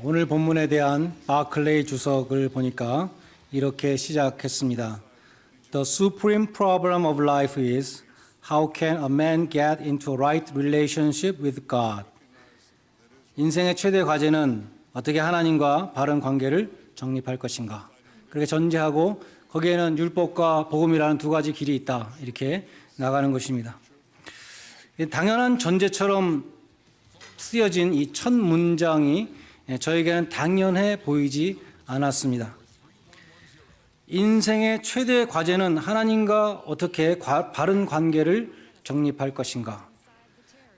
오늘 본문에 대한 바클레이 주석을 보니까 이렇게 시작했습니다. The supreme problem of life is how can a man get into a right relationship with God? 인생의 최대 과제는 어떻게 하나님과 바른 관계를 정립할 것인가. 그렇게 전제하고 거기에는 율법과 복음이라는 두 가지 길이 있다. 이렇게 나가는 것입니다. 당연한 전제처럼 쓰여진 이 첫 문장이 저에게는 당연해 보이지 않았습니다. 인생의 최대 과제는 하나님과 어떻게 바른 관계를 정립할 것인가.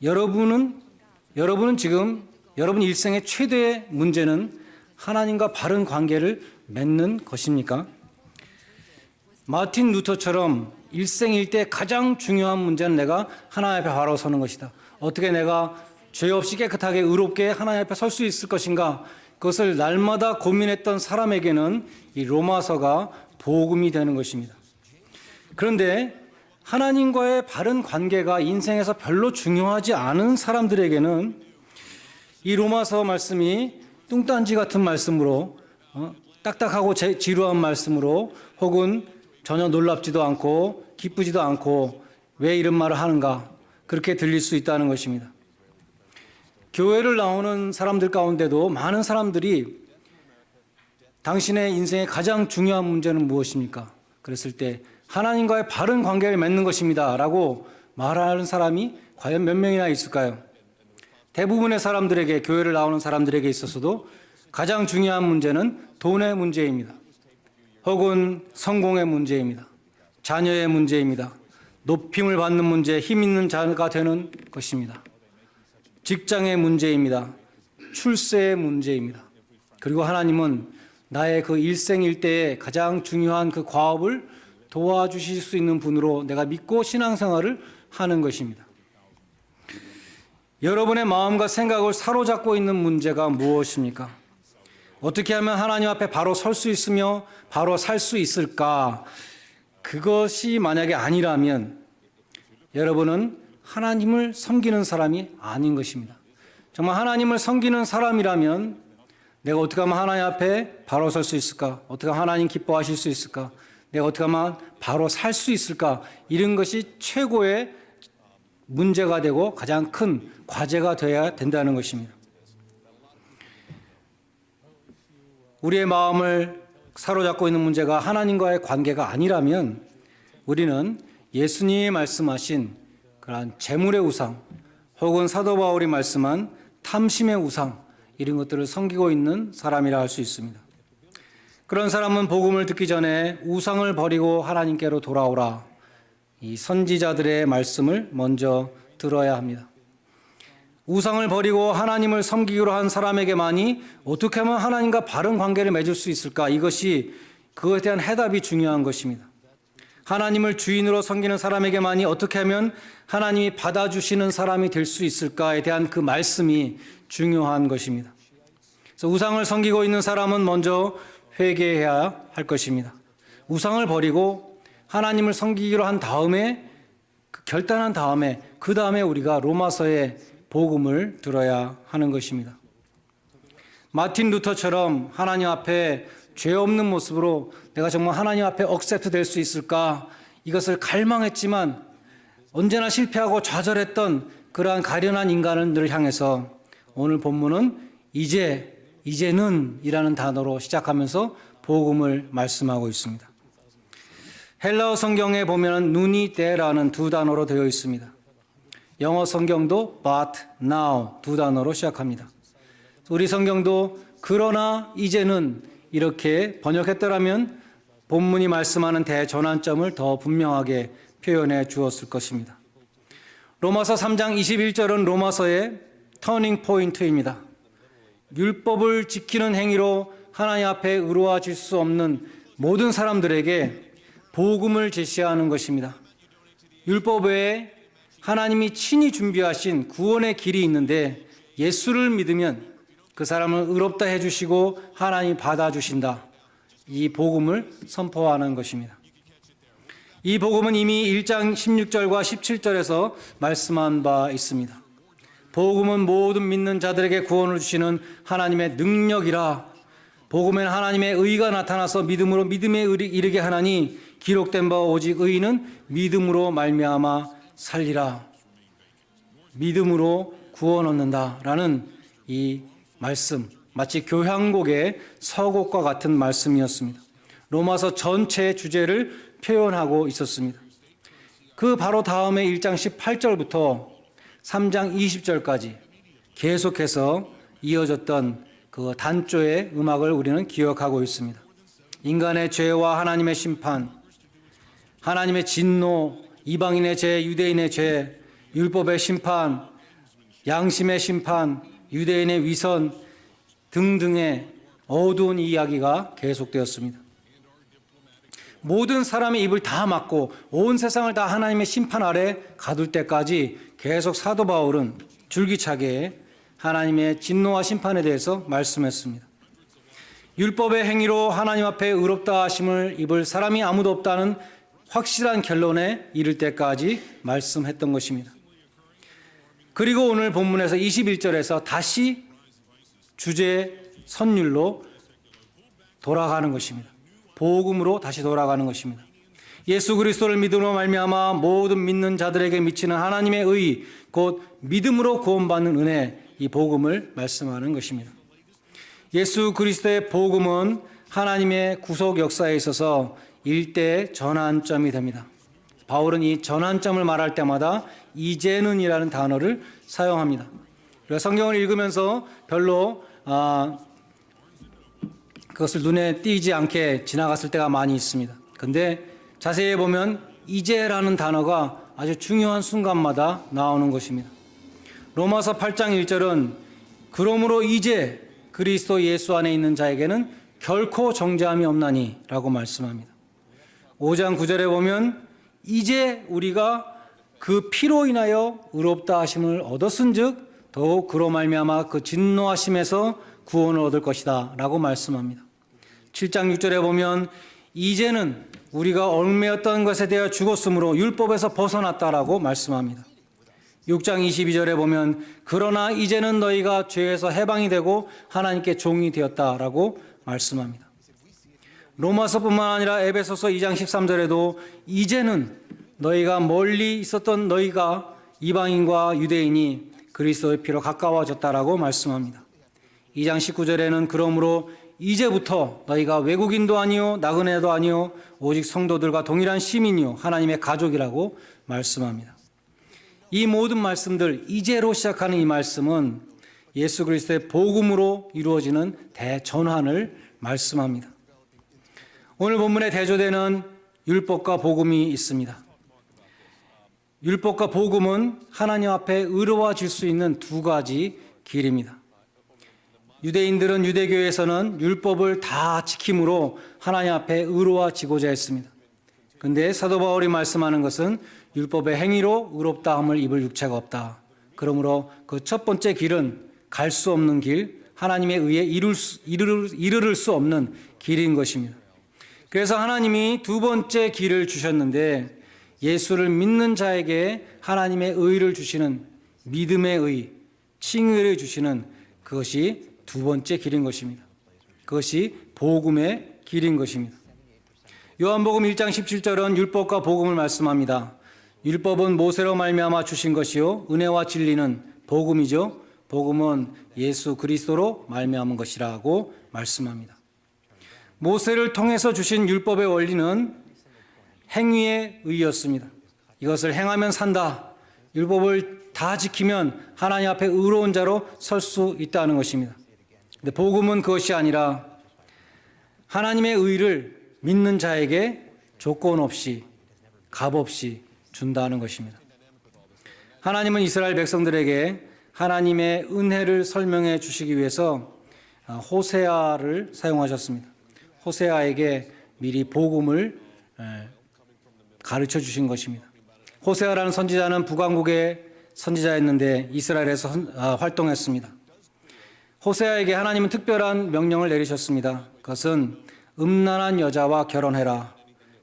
여러분은 여러분은 지금 여러분 일생의 최대의 문제는 하나님과 바른 관계를 맺는 것입니까? 마틴 루터처럼 일생일 때 가장 중요한 문제는 내가 하나님 앞에 바로 서는 것이다. 어떻게 내가 죄 없이 깨끗하게 의롭게 하나님 앞에 설 수 있을 것인가? 그것을 날마다 고민했던 사람에게는 이 로마서가 복음이 되는 것입니다. 그런데 하나님과의 바른 관계가 인생에서 별로 중요하지 않은 사람들에게는 이 로마서 말씀이 뚱딴지 같은 말씀으로 어, 딱딱하고 지루한 말씀으로 혹은 전혀 놀랍지도 않고 기쁘지도 않고 왜 이런 말을 하는가 그렇게 들릴 수 있다는 것입니다. 교회를 나오는 사람들 가운데도 많은 사람들이 당신의 인생의 가장 중요한 문제는 무엇입니까? 그랬을 때 하나님과의 바른 관계를 맺는 것입니다. 라고 말하는 사람이 과연 몇 명이나 있을까요? 대부분의 사람들에게, 교회를 나오는 사람들에게 있어서도 가장 중요한 문제는 돈의 문제입니다. 혹은 성공의 문제입니다. 자녀의 문제입니다. 높임을 받는 문제, 힘 있는 자가 되는 것입니다. 직장의 문제입니다. 출세의 문제입니다. 그리고 하나님은 나의 그 일생일대의 가장 중요한 그 과업을 도와주실 수 있는 분으로 내가 믿고 신앙생활을 하는 것입니다. 여러분의 마음과 생각을 사로잡고 있는 문제가 무엇입니까? 어떻게 하면 하나님 앞에 바로 설 수 있으며 바로 살 수 있을까? 그것이 만약에 아니라면 여러분은 하나님을 섬기는 사람이 아닌 것입니다. 정말 하나님을 섬기는 사람이라면 내가 어떻게 하면 하나님 앞에 바로 설 수 있을까? 어떻게 하나님 기뻐하실 수 있을까? 내가 어떻게 하면 바로 살 수 있을까? 이런 것이 최고의 문제가 되고 가장 큰 과제가 되어야 된다는 것입니다. 우리의 마음을 사로잡고 있는 문제가 하나님과의 관계가 아니라면 우리는 예수님이 말씀하신 그러한 재물의 우상 혹은 사도 바울이 말씀한 탐심의 우상 이런 것들을 섬기고 있는 사람이라 할 수 있습니다. 그런 사람은 복음을 듣기 전에 우상을 버리고 하나님께로 돌아오라. 이 선지자들의 말씀을 먼저 들어야 합니다. 우상을 버리고 하나님을 섬기기로 한 사람에게만이 어떻게 하면 하나님과 바른 관계를 맺을 수 있을까? 이것이 그것에 대한 해답이 중요한 것입니다. 하나님을 주인으로 섬기는 사람에게만이 어떻게 하면 하나님이 받아주시는 사람이 될 수 있을까에 대한 그 말씀이 중요한 것입니다. 그래서 우상을 섬기고 있는 사람은 먼저 회개해야 할 것입니다. 우상을 버리고 하나님을 섬기기로 한 다음에 그 결단한 다음에 그 다음에 우리가 로마서의 복음을 들어야 하는 것입니다. 마틴 루터처럼 하나님 앞에 죄 없는 모습으로 내가 정말 하나님 앞에 억셉트 될 수 있을까 이것을 갈망했지만 언제나 실패하고 좌절했던 그러한 가련한 인간을 향해서 오늘 본문은 이제 이제는 이라는 단어로 시작하면서 복음을 말씀하고 있습니다. 헬라어 성경에 보면 눈이 때라는 두 단어로 되어 있습니다. 영어 성경도 but now 두 단어로 시작합니다. 우리 성경도 그러나 이제는 이렇게 번역했더라면 본문이 말씀하는 대전환점을 더 분명하게 표현해 주었을 것입니다. 로마서 3장 21절은 로마서의 터닝 포인트입니다. 율법을 지키는 행위로 하나님 앞에 의로워질 수 없는 모든 사람들에게 복음을 제시하는 것입니다. 율법 외에 하나님이 친히 준비하신 구원의 길이 있는데 예수를 믿으면 그 사람을 의롭다 해주시고 하나님 받아주신다. 이 복음을 선포하는 것입니다. 이 복음은 이미 1장 16절과 17절에서 말씀한 바 있습니다. 복음은 모든 믿는 자들에게 구원을 주시는 하나님의 능력이라. 복음엔 하나님의 의가 나타나서 믿음으로 믿음에 이르- 이르게 하나니 기록된 바 오직 의인은 믿음으로 말미암아 살리라. 믿음으로 구원 얻는다라는 이 말씀 마치 교향곡의 서곡과 같은 말씀이었습니다. 로마서 전체의 주제를 표현하고 있었습니다. 그 바로 다음에 1장 18절부터 3장 20절까지 계속해서 이어졌던 그 단조의 음악을 우리는 기억하고 있습니다. 인간의 죄와 하나님의 심판, 하나님의 진노, 이방인의 죄, 유대인의 죄, 율법의 심판, 양심의 심판, 유대인의 위선 등등의 어두운 이야기가 계속되었습니다. 모든 사람의 입을 다 막고 온 세상을 다 하나님의 심판 아래 가둘 때까지 계속 사도 바울은 줄기차게 하나님의 진노와 심판에 대해서 말씀했습니다. 율법의 행위로 하나님 앞에 의롭다 하심을 입을 사람이 아무도 없다는 확실한 결론에 이를 때까지 말씀했던 것입니다. 그리고 오늘 본문에서 21절에서 다시 주제 선율로 돌아가는 것입니다. 복음으로 다시 돌아가는 것입니다. 예수 그리스도를 믿음으로 말미암아 모든 믿는 자들에게 미치는 하나님의 의, 곧 믿음으로 구원받는 은혜, 이 복음을 말씀하는 것입니다. 예수 그리스도의 복음은 하나님의 구속 역사에 있어서 일대 전환점이 됩니다. 바울은 이 전환점을 말할 때마다 이제는이라는 단어를 사용합니다. 성경을 읽으면서 별로 아, 그것을 눈에 띄지 않게 지나갔을 때가 많이 있습니다. 근데 자세히 보면 이제라는 단어가 아주 중요한 순간마다 나오는 것입니다. 로마서 8장 1절은 그러므로 이제 그리스도 예수 안에 있는 자에게는 결코 정죄함이 없나니라고 말씀합니다. 5장 9절에 보면 이제 우리가 그 피로 인하여 의롭다 하심을 얻었은즉 더욱 그로 말미암아 그 진노하심에서 구원을 얻을 것이다라고 말씀합니다. 7장 6절에 보면 이제는 우리가 얽매였던 것에 대하여 죽었으므로 율법에서 벗어났다라고 말씀합니다. 6장 22절에 보면 그러나 이제는 너희가 죄에서 해방이 되고 하나님께 종이 되었다라고 말씀합니다. 로마서뿐만 아니라 에베소서 2장 13절에도 이제는 너희가 멀리 있었던 너희가 이방인과 유대인이 그리스도의 피로 가까워졌다라고 말씀합니다. 2장 19절에는 그러므로 이제부터 너희가 외국인도 아니요 나그네도 아니요 오직 성도들과 동일한 시민이요 하나님의 가족이라고 말씀합니다. 이 모든 말씀들 이제로 시작하는 이 말씀은 예수 그리스도의 복음으로 이루어지는 대전환을 말씀합니다. 오늘 본문에 대조되는 율법과 복음이 있습니다. 율법과 복음은 하나님 앞에 의로워질 수 있는 두 가지 길입니다. 유대인들은 유대교에서는 율법을 다 지킴으로 하나님 앞에 의로워지고자 했습니다. 근데 사도 바울이 말씀하는 것은 율법의 행위로 의롭다 함을 입을 육체가 없다. 그러므로 그 첫 번째 길은 갈 수 없는 길, 하나님의 의에 이룰 수, 이르를, 이르를 수 없는 길인 것입니다. 그래서 하나님이 두 번째 길을 주셨는데 예수를 믿는 자에게 하나님의 의를 주시는 믿음의 의, 칭의를 주시는 그것이 두 번째 길인 것입니다. 그것이 복음의 길인 것입니다. 요한복음 1장 17절은 율법과 복음을 말씀합니다. 율법은 모세로 말미암아 주신 것이요 은혜와 진리는 복음이죠. 복음은 예수 그리스도로 말미암은 것이라고 말씀합니다. 모세를 통해서 주신 율법의 원리는 행위의 의였습니다. 이것을 행하면 산다. 율법을 다 지키면 하나님 앞에 의로운 자로 설 수 있다는 것입니다. 근데 복음은 그것이 아니라 하나님의 의를 믿는 자에게 조건 없이 값 없이 준다는 것입니다. 하나님은 이스라엘 백성들에게 하나님의 은혜를 설명해 주시기 위해서 호세아를 사용하셨습니다. 호세아에게 미리 복음을 가르쳐 주신 것입니다. 호세아라는 선지자는 북왕국의 선지자였는데 이스라엘에서 활동했습니다. 호세아에게 하나님은 특별한 명령을 내리셨습니다. 그것은 음란한 여자와 결혼해라.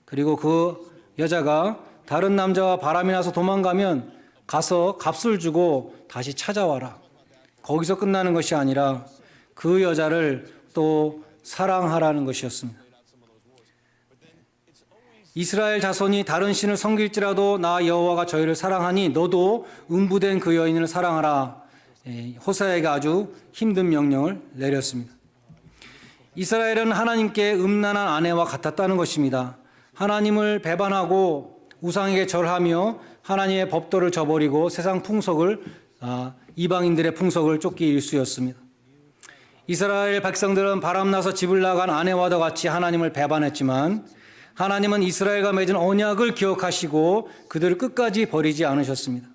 그리고 그 여자가 다른 남자와 바람이 나서 도망가면 가서 값을 주고 다시 찾아와라. 거기서 끝나는 것이 아니라 그 여자를 또 사랑하라는 것이었습니다. 이스라엘 자손이 다른 신을 섬길지라도 나 여호와가 저희를 사랑하니 너도 음부된 그 여인을 사랑하라. 예, 호세아에게 아주 힘든 명령을 내렸습니다. 이스라엘은 하나님께 음란한 아내와 같았다는 것입니다. 하나님을 배반하고 우상에게 절하며 하나님의 법도를 저버리고 세상 풍속을 아, 이방인들의 풍속을 쫓기 일수였습니다. 이스라엘 백성들은 바람나서 집을 나간 아내와도 같이 하나님을 배반했지만 하나님은 이스라엘과 맺은 언약을 기억하시고 그들을 끝까지 버리지 않으셨습니다.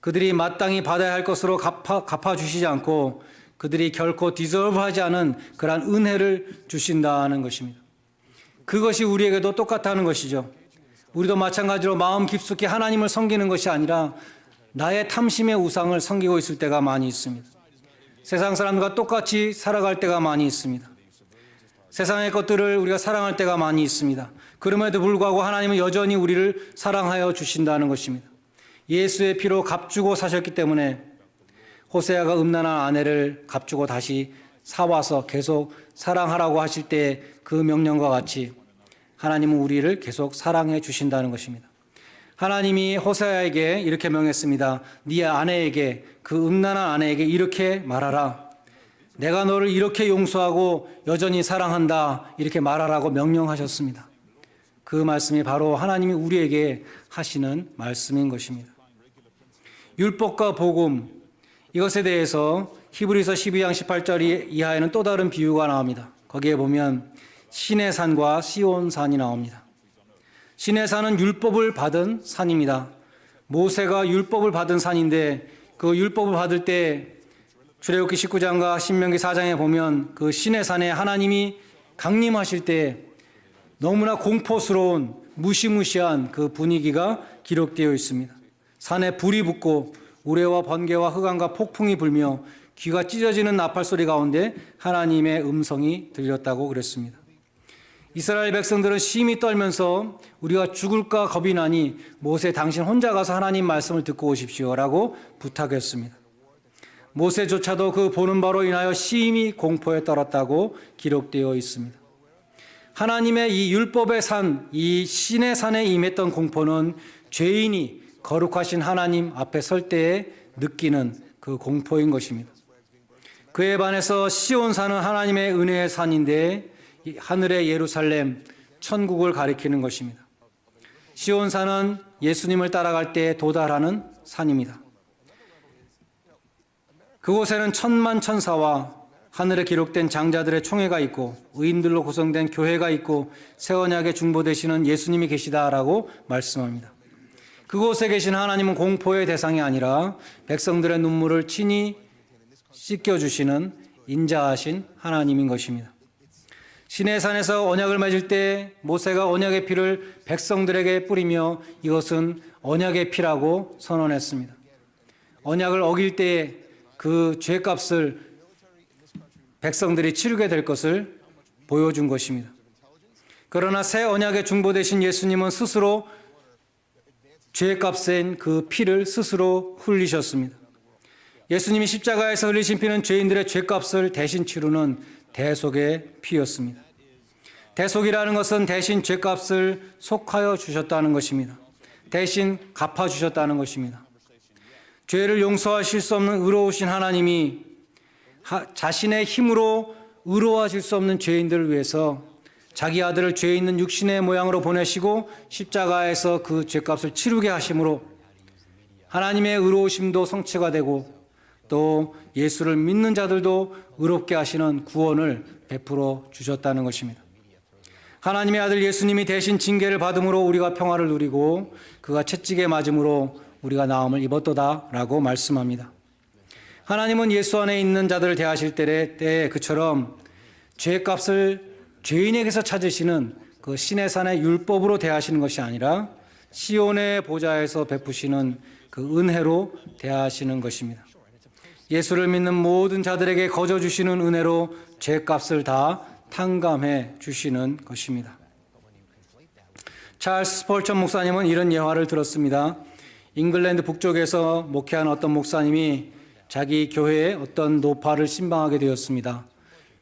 그들이 마땅히 받아야 할 것으로 갚아, 갚아주시지 않고 그들이 결코 디저브하지 않은 그러한 은혜를 주신다는 것입니다. 그것이 우리에게도 똑같다는 것이죠. 우리도 마찬가지로 마음 깊숙이 하나님을 섬기는 것이 아니라 나의 탐심의 우상을 섬기고 있을 때가 많이 있습니다. 세상 사람과 똑같이 살아갈 때가 많이 있습니다. 세상의 것들을 우리가 사랑할 때가 많이 있습니다. 그럼에도 불구하고 하나님은 여전히 우리를 사랑하여 주신다는 것입니다. 예수의 피로 값주고 사셨기 때문에 호세아가 음란한 아내를 값주고 다시 사와서 계속 사랑하라고 하실 때 그 명령과 같이 하나님은 우리를 계속 사랑해 주신다는 것입니다. 하나님이 호세아에게 이렇게 명했습니다. 네 아내에게 그 음란한 아내에게 이렇게 말하라. 내가 너를 이렇게 용서하고 여전히 사랑한다. 이렇게 말하라고 명령하셨습니다. 그 말씀이 바로 하나님이 우리에게 하시는 말씀인 것입니다. 율법과 복음 이것에 대해서 히브리서 12장 18절 이하에는 또 다른 비유가 나옵니다. 거기에 보면 신의 산과 시온 산이 나옵니다. 신의 산은 율법을 받은 산입니다. 모세가 율법을 받은 산인데 그 율법을 받을 때 출애굽기 19장과 신명기 4장에 보면 그 신의 산에 하나님이 강림하실 때 너무나 공포스러운 무시무시한 그 분위기가 기록되어 있습니다. 산에 불이 붙고 우레와 번개와 흑암과 폭풍이 불며 귀가 찢어지는 나팔 소리 가운데 하나님의 음성이 들렸다고 그랬습니다. 이스라엘 백성들은 심히 떨면서 우리가 죽을까 겁이 나니 모세 당신 혼자 가서 하나님 말씀을 듣고 오십시오라고 부탁했습니다. 모세조차도 그 보는 바로 인하여 심히 공포에 떨었다고 기록되어 있습니다. 하나님의 이 율법의 산, 이 신의 산에 임했던 공포는 죄인이 거룩하신 하나님 앞에 설 때에 느끼는 그 공포인 것입니다. 그에 반해서 시온산은 하나님의 은혜의 산인데 하늘의 예루살렘, 천국을 가리키는 것입니다. 시온산은 예수님을 따라갈 때 도달하는 산입니다. 그곳에는 천만 천사와 하늘에 기록된 장자들의 총회가 있고 의인들로 구성된 교회가 있고 새 언약의 중보 되시는 예수님이 계시다라고 말씀합니다. 그곳에 계신 하나님은 공포의 대상이 아니라 백성들의 눈물을 친히 씻겨 주시는 인자하신 하나님인 것입니다. 신의 산에서 언약을 맺을 때 모세가 언약의 피를 백성들에게 뿌리며 이것은 언약의 피라고 선언했습니다. 언약을 어길 때 그 죄값을 백성들이 치르게 될 것을 보여준 것입니다. 그러나 새 언약의 중보 되신 예수님은 스스로 죄값인 그 피를 스스로 흘리셨습니다. 예수님이 십자가에서 흘리신 피는 죄인들의 죄값을 대신 치르는 대속의 피였습니다. 대속이라는 것은 대신 죄값을 속하여 주셨다는 것입니다. 대신 갚아 주셨다는 것입니다. 죄를 용서하실 수 없는 의로우신 하나님이 자신의 힘으로 의로워하실 수 없는 죄인들을 위해서 자기 아들을 죄 있는 육신의 모양으로 보내시고 십자가에서 그 죄값을 치르게 하심으로 하나님의 의로우심도 성취가 되고 또 예수를 믿는 자들도 의롭게 하시는 구원을 베풀어 주셨다는 것입니다. 하나님의 아들 예수님이 대신 징계를 받음으로 우리가 평화를 누리고 그가 채찍에 맞음으로 우리가 나음을 입었도다라고 말씀합니다. 하나님은 예수 안에 있는 자들을 대하실 때에 그처럼 죄값을 죄인에게서 찾으시는 그 신의 산의 율법으로 대하시는 것이 아니라 시온의 보좌에서 베푸시는 그 은혜로 대하시는 것입니다. 예수를 믿는 모든 자들에게 거저 주시는 은혜로 죄값을 다 탕감해 주시는 것입니다. 찰스 스폴천 목사님은 이런 예화를 들었습니다. 잉글랜드 북쪽에서 목회한 어떤 목사님이 자기 교회에 어떤 노파를 신방하게 되었습니다.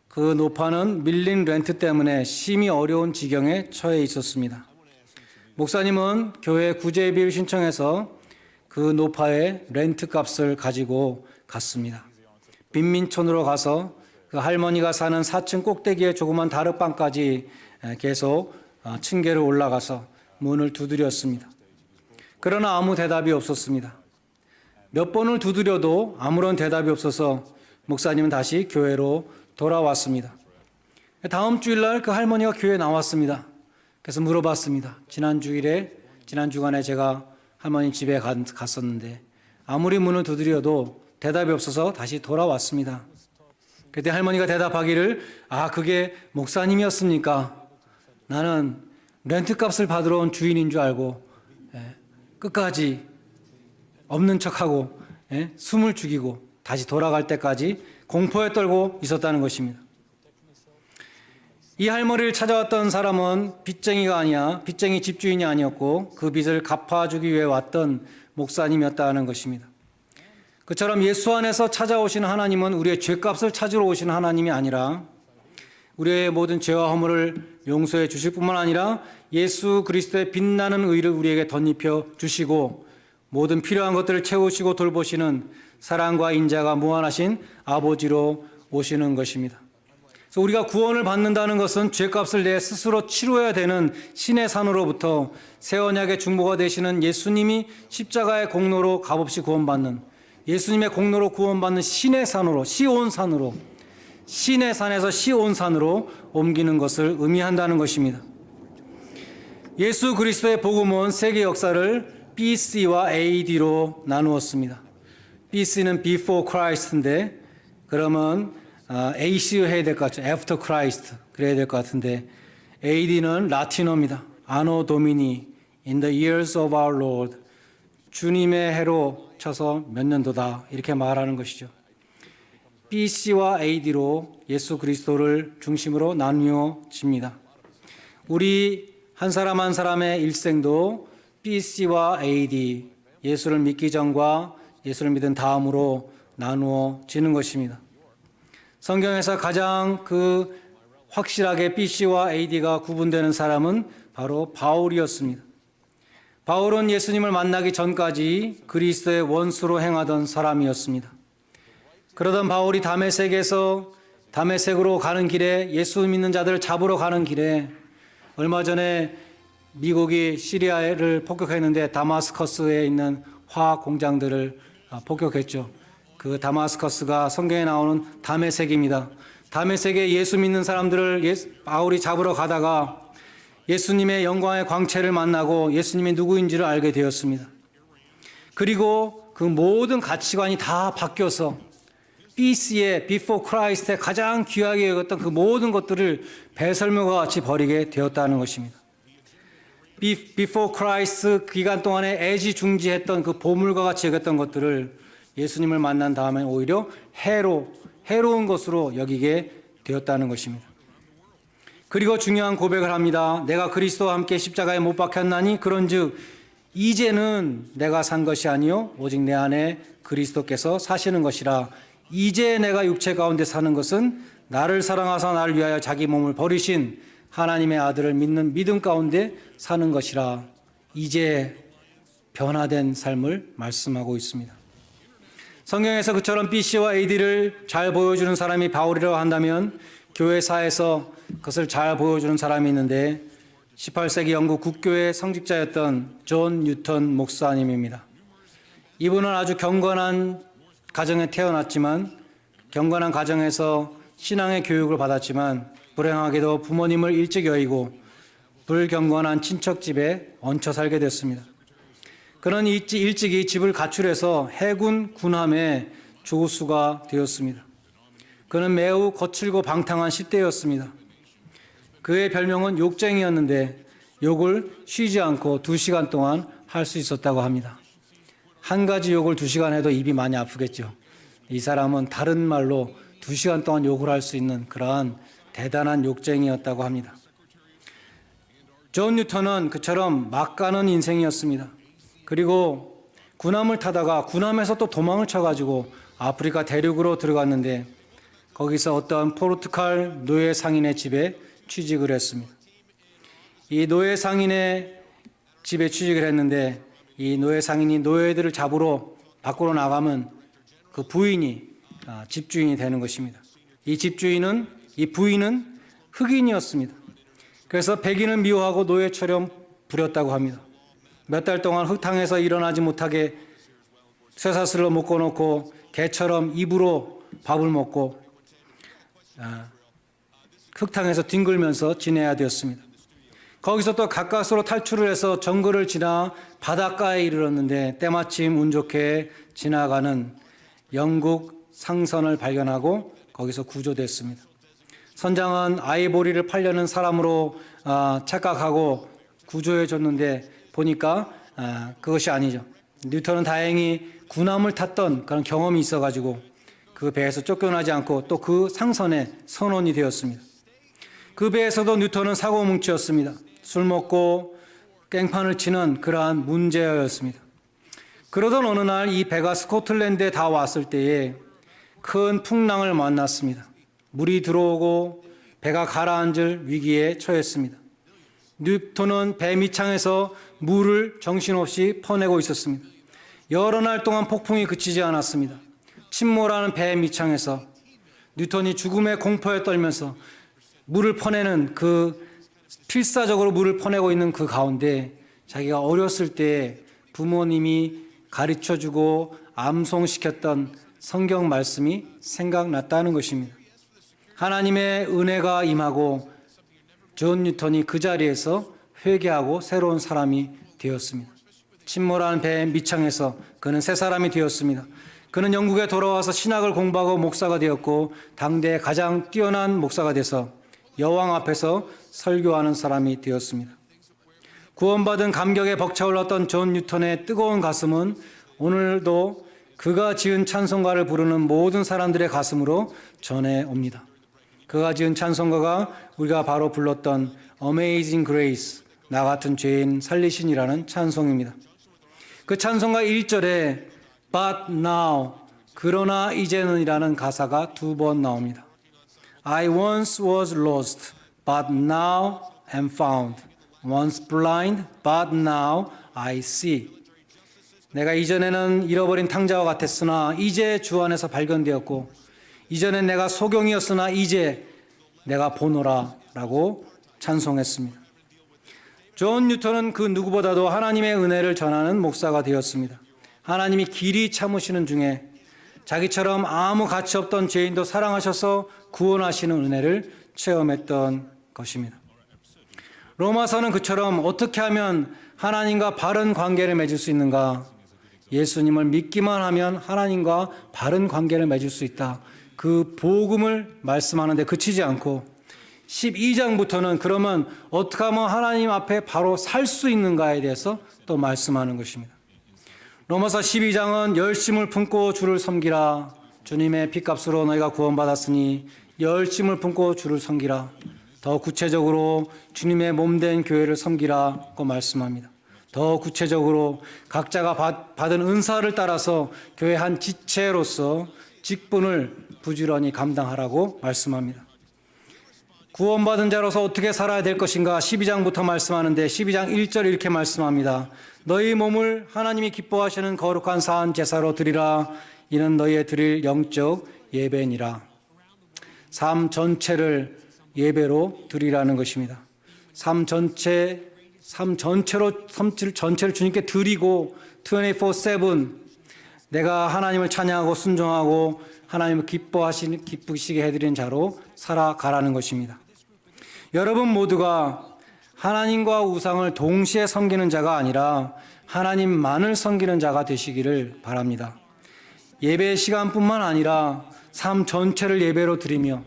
그 노파는 밀린 렌트 때문에 심히 어려운 지경에 처해 있었습니다. 목사님은 교회 구제비를 신청해서 그 노파의 렌트 값을 가지고 갔습니다. 빈민촌으로 가서 그 할머니가 사는 4층 꼭대기에 조그만 다락방까지 계속 어, 층계를 올라가서 문을 두드렸습니다. 그러나 아무 대답이 없었습니다. 몇 번을 두드려도 아무런 대답이 없어서 목사님은 다시 교회로 돌아왔습니다. 다음 주일날 그 할머니가 교회에 나왔습니다. 그래서 물어봤습니다. 지난 주일에 지난 주간에 제가 할머니 집에 갔었는데 아무리 문을 두드려도 대답이 없어서 다시 돌아왔습니다. 그때 할머니가 대답하기를 아 그게 목사님이었습니까? 나는 렌트값을 받으러 온 주인인 줄 알고 예, 끝까지 없는 척하고 예, 숨을 죽이고 다시 돌아갈 때까지 공포에 떨고 있었다는 것입니다. 이 할머니를 찾아왔던 사람은 빚쟁이가 아니야 빚쟁이 집주인이 아니었고 그 빚을 갚아주기 위해 왔던 목사님이었다는 것입니다. 그처럼 예수 안에서 찾아오시는 하나님은 우리의 죄값을 찾으러 오시는 하나님이 아니라 우리의 모든 죄와 허물을 용서해 주실 뿐만 아니라 예수 그리스도의 빛나는 의를 우리에게 덧입혀 주시고 모든 필요한 것들을 채우시고 돌보시는 사랑과 인자가 무한하신 아버지로 오시는 것입니다. 그래서 우리가 구원을 받는다는 것은 죄값을 내 스스로 치루어야 되는 신의 산으로부터 새 언약의 중보가 되시는 예수님이 십자가의 공로로 값없이 구원받는 예수님의 공로로 구원받는 신의 산으로 시온 산으로 신의 산에서 시온 산으로 옮기는 것을 의미한다는 것입니다. 예수 그리스도의 복음은 세계 역사를 BC와 AD로 나누었습니다. BC는 before Christ인데 그러면 아, AC로 해야 될 것 같죠. After Christ 그래야 될 것 같은데 AD는 라틴어입니다. Anno Domini in the years of our Lord 주님의 해로 쳐서 몇 년도다 이렇게 말하는 것이죠. BC와 AD로 예수 그리스도를 중심으로 나뉘어집니다. 우리 한 사람 한 사람의 일생도 BC와 AD 예수를 믿기 전과 예수를 믿은 다음으로 나누어지는 것입니다. 성경에서 가장 그 확실하게 BC와 AD가 구분되는 사람은 바로 바울이었습니다. 바울은 예수님을 만나기 전까지 그리스도의 원수로 행하던 사람이었습니다. 그러던 바울이 다메섹에서 다메섹으로 가는 길에 예수 믿는 자들을 잡으러 가는 길에 얼마 전에 미국이 시리아를 폭격했는데 다마스커스에 있는 화학 공장들을 폭격했죠. 그 다마스커스가 성경에 나오는 다메섹입니다. 다메섹에 예수 믿는 사람들을 예수, 바울이 잡으러 가다가 예수님의 영광의 광채를 만나고 예수님이 누구인지를 알게 되었습니다. 그리고 그 모든 가치관이 다 바뀌어서 BC의 Before Christ의 가장 귀하게 여겼던 그 모든 것들을 배설물과 같이 버리게 되었다는 것입니다. Before Christ 기간 동안에 애지중지했던 그 보물과 같이 여겼던 것들을 예수님을 만난 다음에 오히려 해로 해로운 것으로 여기게 되었다는 것입니다. 그리고 중요한 고백을 합니다. 내가 그리스도와 함께 십자가에 못 박혔나니 그런즉 이제는 내가 산 것이 아니요 오직 내 안에 그리스도께서 사시는 것이라 이제 내가 육체 가운데 사는 것은 나를 사랑하사 나를 위하여 자기 몸을 버리신 하나님의 아들을 믿는 믿음 가운데 사는 것이라 이제 변화된 삶을 말씀하고 있습니다. 성경에서 그처럼 BC와 AD를 잘 보여주는 사람이 바울이라고 한다면 교회사에서 그것을 잘 보여주는 사람이 있는데 18세기 영국 국교의 성직자였던 존 뉴턴 목사님입니다. 이분은 아주 경건한 가정에 태어났지만 경건한 가정에서 신앙의 교육을 받았지만 불행하게도 부모님을 일찍 여의고 불경건한 친척 집에 얹혀 살게 됐습니다. 그는 일찍이 집을 가출해서 해군 군함의 조수가 되었습니다. 그는 매우 거칠고 방탕한 10대였습니다. 그의 별명은 욕쟁이였는데 욕을 쉬지 않고 두 시간 동안 할 수 있었다고 합니다. 한 가지 욕을 두 시간 해도 입이 많이 아프겠죠. 이 사람은 다른 말로 두 시간 동안 욕을 할 수 있는 그러한 대단한 욕쟁이였다고 합니다. 존 뉴턴은 그처럼 막 가는 인생이었습니다. 그리고 군함을 타다가 군함에서 또 도망을 쳐가지고 아프리카 대륙으로 들어갔는데 거기서 어떤 포르투갈 노예 상인의 집에 취직을 했습니다. 이 노예 상인의 집에 취직을 했는데 이 노예 상인이 노예들을 잡으러 밖으로 나가면 그 부인이 아, 집주인이 되는 것입니다. 이 집주인은 이 부인은 흑인이었습니다. 그래서 백인을 미워하고 노예처럼 부렸다고 합니다. 몇 달 동안 흙탕에서 일어나지 못하게 쇠사슬로 묶어놓고 개처럼 입으로 밥을 먹고 아, 흙탕에서 뒹굴면서 지내야 되었습니다. 거기서 또 가까스로 탈출을 해서 정글을 지나 바닷가에 이르렀는데 때마침 운 좋게 지나가는 영국 상선을 발견하고 거기서 구조됐습니다. 선장은 아이보리를 팔려는 사람으로 아, 착각하고 구조해 줬는데 보니까 아, 그것이 아니죠. 뉴턴은 다행히 군함을 탔던 그런 경험이 있어가지고 그 배에서 쫓겨나지 않고 또 그 상선에 선원이 되었습니다. 그 배에서도 뉴턴은 사고 뭉치였습니다. 술 먹고 깽판을 치는 그러한 문제였습니다. 그러던 어느 날 이 배가 스코틀랜드에 다 왔을 때에 큰 풍랑을 만났습니다. 물이 들어오고 배가 가라앉을 위기에 처했습니다. 뉴턴은 배 밑창에서 물을 정신없이 퍼내고 있었습니다. 여러 날 동안 폭풍이 그치지 않았습니다. 침몰하는 배 밑창에서 뉴턴이 죽음의 공포에 떨면서 물을 퍼내는 그 필사적으로 물을 퍼내고 있는 그 가운데 자기가 어렸을 때 부모님이 가르쳐 주고 암송시켰던 성경 말씀이 생각났다는 것입니다. 하나님의 은혜가 임하고 존 뉴턴이 그 자리에서 회개하고 새로운 사람이 되었습니다. 침몰하는 배 밑창에서 그는 새 사람이 되었습니다. 그는 영국에 돌아와서 신학을 공부하고 목사가 되었고 당대 가장 뛰어난 목사가 돼서 여왕 앞에서 설교하는 사람이 되었습니다. 구원받은 감격에 벅차올랐던 존 뉴턴의 뜨거운 가슴은 오늘도 그가 지은 찬송가를 부르는 모든 사람들의 가슴으로 전해 옵니다. 그가 지은 찬송가가 우리가 바로 불렀던 Amazing Grace, 나 같은 죄인 살리신이라는 찬송입니다. 그 찬송가 1절에 But now, 그러나 이제는이라는 가사가 두 번 나옵니다. I once was lost, but now am found. Once blind, but now I see. 내가 이전에는 잃어버린 탕자와 같았으나 이제 주 안에서 발견되었고 이전엔 내가 소경이었으나 이제 내가 보노라라고 찬송했습니다. 존 뉴턴은 그 누구보다도 하나님의 은혜를 전하는 목사가 되었습니다. 하나님이 길이 참으시는 중에 자기처럼 아무 가치 없던 죄인도 사랑하셔서 구원하시는 은혜를 체험했던 것입니다. 로마서는 그처럼 어떻게 하면 하나님과 바른 관계를 맺을 수 있는가? 예수님을 믿기만 하면 하나님과 바른 관계를 맺을 수 있다. 그 복음을 말씀하는데 그치지 않고 12장부터는 그러면 어떻게 하면 하나님 앞에 바로 살 수 있는가에 대해서 또 말씀하는 것입니다. 로마서 12장은 열심을 품고 주를 섬기라. 주님의 피값으로 너희가 구원받았으니 열심을 품고 주를 섬기라. 더 구체적으로 주님의 몸된 교회를 섬기라고 말씀합니다. 더 구체적으로 각자가 받, 받은 은사를 따라서 교회 한 지체로서 직분을 부지런히 감당하라고 말씀합니다. 구원받은 자로서 어떻게 살아야 될 것인가 12장부터 말씀하는데 12장 1절 이렇게 말씀합니다. 너희 몸을 하나님이 기뻐하시는 거룩한 사한 제사로 드리라 이는 너희의 드릴 영적 예배니라. 삶 전체를 예배로 드리라는 것입니다. 삶 전체 삶 전체로 삶 전체를 주님께 드리고 24/7 내가 하나님을 찬양하고 순종하고 하나님을 기뻐하시는 기쁘시게 해드리는 자로 살아가라는 것입니다. 여러분 모두가 하나님과 우상을 동시에 섬기는 자가 아니라 하나님만을 섬기는 자가 되시기를 바랍니다. 예배 시간뿐만 아니라 삶 전체를 예배로 드리며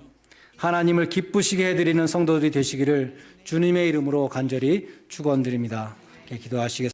하나님을 기쁘시게 해드리는 성도들이 되시기를 주님의 이름으로 간절히 축원드립니다. 기도하시겠습니다.